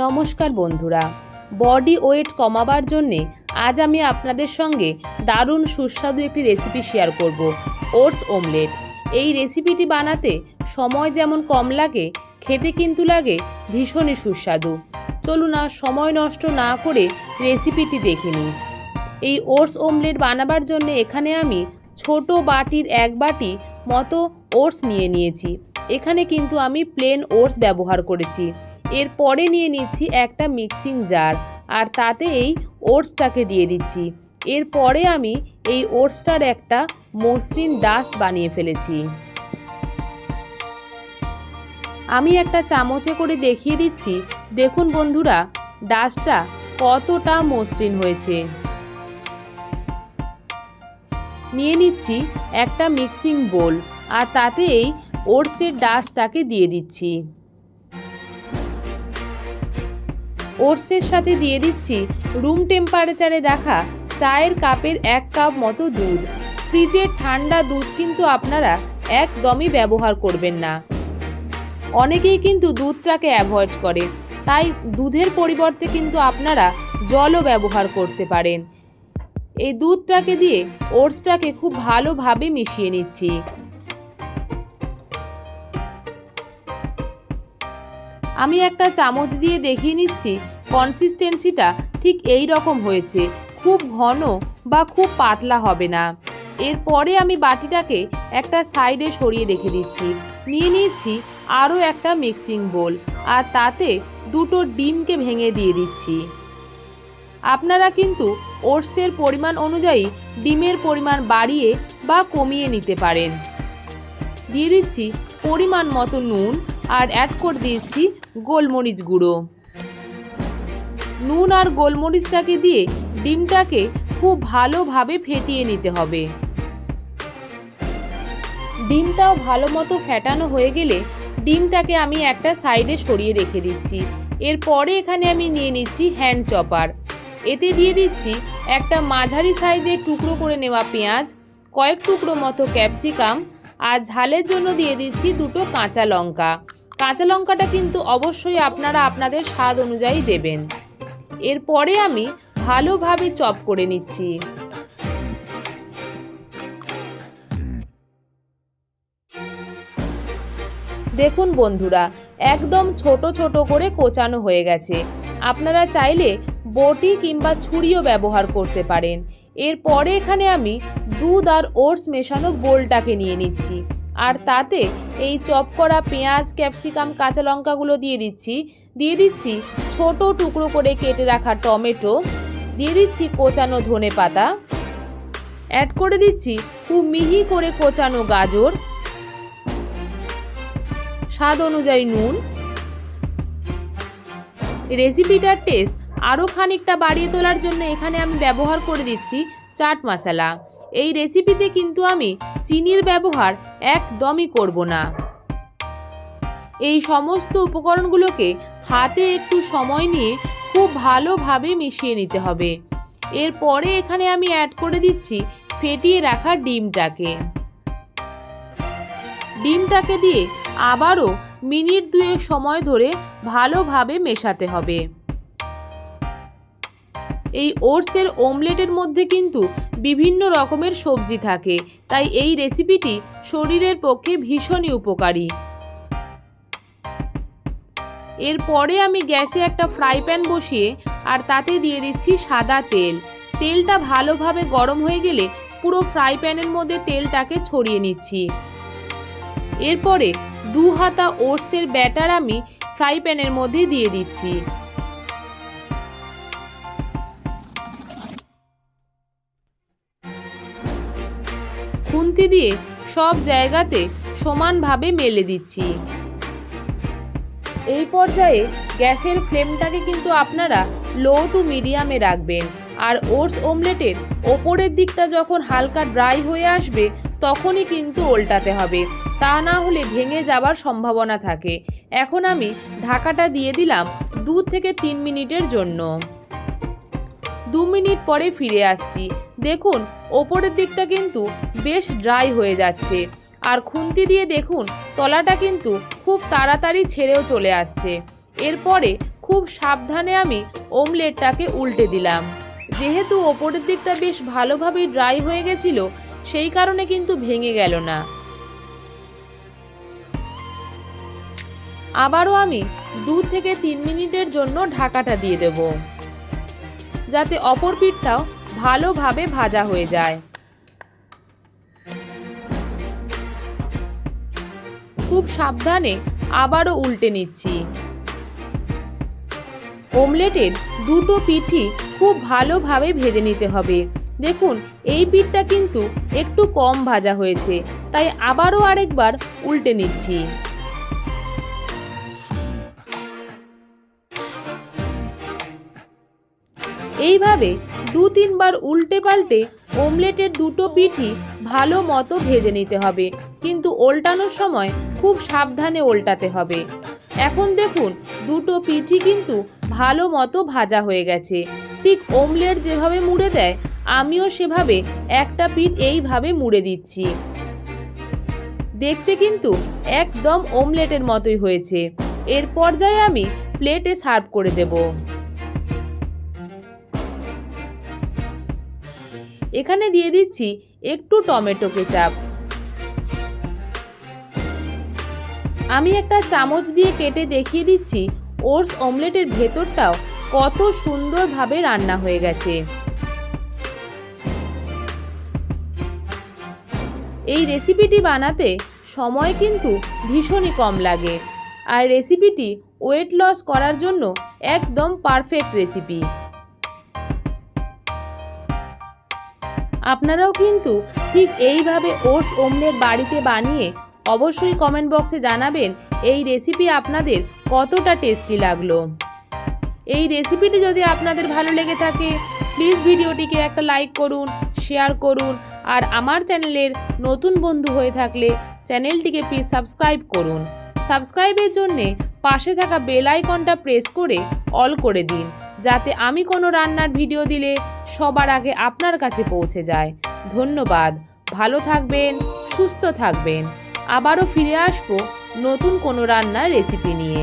নমস্কার বন্ধুরা। Body weight কমাবার জন্যে আজ আমি আপনাদের সঙ্গে দারুণ সুস্বাদু একটি রেসিপি শেয়ার করব, ওটস ওমলেট এই রেসিপিটি বানাতে সময় যেমন কম লাগে, খেতে কিন্তু লাগে ভীষণই সুস্বাদু। চলুন আর সময় নষ্ট না করে রেসিপিটি দেখে নিই। এই ওটস ওমলেট বানাবার জন্য এখানে আমি ছোট বাটির এক বাটি মতো ওটস নিয়ে নিয়েছি। এখানে কিন্তু আমি প্লেন ওটস ব্যবহার করেছি। এরপরে নিয়ে নিচ্ছি একটা মিক্সিং জার, আর তাতে এই ওটসটাকে দিয়ে দিচ্ছি। এরপরে আমি এই ওটসটার একটা মসৃণ ডাস্ট বানিয়ে ফেলেছি। আমি একটা চামচে করে দেখিয়ে দিচ্ছি। দেখুন বন্ধুরা ডাস্টটা কতটা মসৃণ হয়েছে। নিয়ে নিচ্ছি একটা মিক্সিং বোল, আর তাতে এই ওটসের ডাস্টটাকে দিয়ে দিচ্ছি। ওটসের সাথে দিয়ে দিচ্ছি রুম টেম্পারেচারে রাখা চায়ের কাপের এক কাপ মতো দুধ। ফ্রিজের ঠান্ডা দুধ কিন্তু আপনারা একদমই ব্যবহার করবেন না। অনেকেই কিন্তু দুধটাকে অ্যাভয়েড করে, তাই দুধের পরিবর্তে কিন্তু আপনারা জলও ব্যবহার করতে পারেন। এই দুধটাকে দিয়ে ওটসটাকে খুব ভালোভাবে মিশিয়ে নিচ্ছি। আমি একটা চামচ দিয়ে দেখিয়ে নিচ্ছি কনসিস্টেন্সিটা ঠিক এই রকম হয়েছে, খুব ঘন বা খুব পাতলা হবে না। এরপরে আমি বাটিটাকে একটা সাইডে সরিয়ে রেখে দিচ্ছি। নিয়ে নিচ্ছি আরও একটা মিক্সিং বোল আর তাতে দুটো ডিমকে ভেঙে দিয়ে দিচ্ছি। আপনারা কিন্তু ওটসের পরিমাণ অনুযায়ী ডিমের পরিমাণ বাড়িয়ে বা কমিয়ে নিতে পারেন। দিয়ে দিচ্ছি পরিমাণ মতো নুন আর অ্যাড করে দিয়েছি গোলমরিচ গুঁড়ো। নুন আর গোলমরিচটাকে দিয়ে ডিমটাকে খুব ভালোভাবে ফেটিয়ে নিতে হবে। ডিমটাও ভালো মতো ফেটানো হয়ে গেলে ডিমটাকে আমি একটা সাইডে সরিয়ে রেখে দিচ্ছি। এরপরে এখানে আমি নিয়ে নিচ্ছি হ্যান্ড চপার এতে দিয়ে দিচ্ছি একটা মাঝারি সাইজের টুকরো করে নেওয়া পেঁয়াজ, কয়েক টুকরো মতো ক্যাপসিকাম আর ঝালের জন্য দিয়ে দিচ্ছি দুটো কাঁচা লঙ্কা। কাঁচা লঙ্কাটা কিন্তু অবশ্যই আপনারা আপনাদের স্বাদ অনুযায়ী দেবেন। এরপরে আমি ভালোভাবে চপ করে নিচ্ছি। দেখুন বন্ধুরা, একদম ছোট ছোট করে কোচানো হয়ে গেছে। আপনারা চাইলে বটি কিংবা ছুরিও ব্যবহার করতে পারেন। এরপরে এখানে আমি দুধ আর ওটস মেশানো বোলটাকে নিয়ে নিচ্ছি। আর তাতে এই চপ করা পেঁয়াজ, ক্যাপসিকাম, কাঁচা লঙ্কাগুলো দিয়ে দিচ্ছি। দিয়ে দিচ্ছি ছোট টুকরো করে কেটে রাখা টমেটো। দিয়ে দিচ্ছি কোচানো ধনে পাতা। অ্যাড করে দিচ্ছি খুব মিহি করে কোচানো গাজর। স্বাদ অনুযায়ী নুন। রেসিপিটার টেস্ট আরও খানিকটা বাড়িয়ে তোলার জন্য এখানে আমি ব্যবহার করে দিচ্ছি চাট মশলা। এই রেসিপিতে কিন্তু আমি চিনির ব্যবহার একদমই করব না। এই সমস্ত উপকরণগুলোকে হাতে একটু সময় নিয়ে খুব ভালোভাবে মিশিয়ে নিতে হবে। এরপরে এখানে আমি অ্যাড করে দিচ্ছি ফেটিয়ে রাখা ডিমটাকে। ডিমটাকে দিয়ে আবারও মিনিট দুয়েক সময় ধরে ভালোভাবে মেশাতে হবে। এই ওটসের ওমলেটের মধ্যে কিন্তু বিভিন্ন রকমের সবজি থাকে। তাই এই রেসিপিটি শরীরের পক্ষে ভীষণই উপকারী। এরপরে আমি গ্যাসে একটা ফ্রাই প্যান বসিয়ে আর তাতে দিয়ে দিচ্ছি সাদা তেল। তেলটা ভালোভাবে গরম হয়ে গেলে পুরো ফ্রাই প্যানের মধ্যে তেলটাকে ছড়িয়ে নিচ্ছি। এরপরে দু হাতা ওটসের ব্যাটার আমি ফ্রাই প্যানের মধ্যে দিয়ে দিচ্ছি। খুন্তি দিয়ে সব জায়গাতে সমানভাবে মেলে দিচ্ছি। এই পর্যায়ে গ্যাসের ফ্লেমটাকে কিন্তু আপনারা লো টু মিডিয়ামে রাখবেন। আর ওটস ওমলেটের ওপরের দিকটা যখন হালকা ড্রাই হয়ে আসবে, তখনই কিন্তু ওল্টাতে হবে। তা না হলে ভেঙে যাবার সম্ভাবনা থাকে। এখন আমি ঢাকাটা দিয়ে দিলাম দু থেকে তিন মিনিটের জন্য। দু মিনিট পরে ফিরে আসছি। দেখুন, ওপরের দিকটা কিন্তু বেশ ড্রাই হয়ে যাচ্ছে। আর খুন্তি দিয়ে দেখুন, তলাটা কিন্তু খুব তাড়াতাড়ি ছেড়েও চলে আসছে। এরপরে খুব সাবধানে আমি ওমলেটটাকে উল্টে দিলাম। যেহেতু ওপরের দিকটা বেশ ভালোভাবেই ড্রাই হয়ে গেছিল, সেই কারণে কিন্তু ভেঙে গেল না। আবারও আমি দু থেকে তিন মিনিটের জন্য ঢাকাটা দিয়ে দেব। যাতে অপর পিঠটাও ভালোভাবে ভাজা হয়ে যায়। খুব সাবধানে আবারও উল্টে নিচ্ছি। ওমলেটের দুটো পিঠি খুব ভালোভাবে ভেজে নিতে হবে। দেখুন, এই পিঠটা কিন্তু একটু কম ভাজা হয়েছে, তাই আবারও আরেকবার উল্টে নিচ্ছি। এইভাবে দু তিনবার উল্টে পাল্টে ওমলেটের দুটো পিঠি ভালো মতো ভেজে নিতে হবে। কিন্তু ওল্টানোর সময় খুব সাবধানে ওল্টাতে হবে। এখন দেখুন, দুটো পিঠই কিন্তু ভালো মতো ভাজা হয়ে গেছে। ঠিক ওমলেট যেভাবে মুড়ে দেয়, আমিও সেভাবে একটা পিঠ এইভাবে মুড়ে দিচ্ছি। দেখতে কিন্তু একদম ওমলেটের মতোই হয়েছে। এর পর্যায়ে আমি প্লেটে সার্ভ করে দেব। এখানে দিয়ে দিচ্ছি একটু টমেটো কেচাপ আমি একটা চামচ দিয়ে কেটে দেখিয়ে দিচ্ছি ওটস অমলেটের ভেতরটাও কত সুন্দরভাবে রান্না হয়ে গেছে। এই রেসিপিটি বানাতে সময় কিন্তু ভীষণই কম লাগে। আর রেসিপিটি ওয়েট লস করার জন্য একদম পারফেক্ট রেসিপি। আপনারাও কিন্তু ঠিক এইভাবে ওটস ওমলেট বাড়িতে বানিয়ে অবশ্যই কমেন্ট বক্সে জানাবেন এই রেসিপি আপনাদের কতটা টেস্টি লাগল। এই রেসিপিটি যদি আপনাদের ভালো লেগে থাকে প্লিজ ভিডিওটিকে একটা লাইক করুন শেয়ার করুন, আর আমার চ্যানেলের নতুন বন্ধু হয়ে থাকলে চ্যানেলটিকে প্লিজ সাবস্ক্রাইব করুন। সাবস্ক্রাইবের জন্যে পাশে থাকা বেল আইকনটা প্রেস করে অল করে দিন। যাতে আমি কোনো রান্নার ভিডিও দিলে সবার আগে আপনার কাছে পৌঁছে যায়। ধন্যবাদ। ভালো থাকবেন, সুস্থ থাকবেন। আবারও ফিরে আসব নতুন কোনো রান্নার রেসিপি নিয়ে।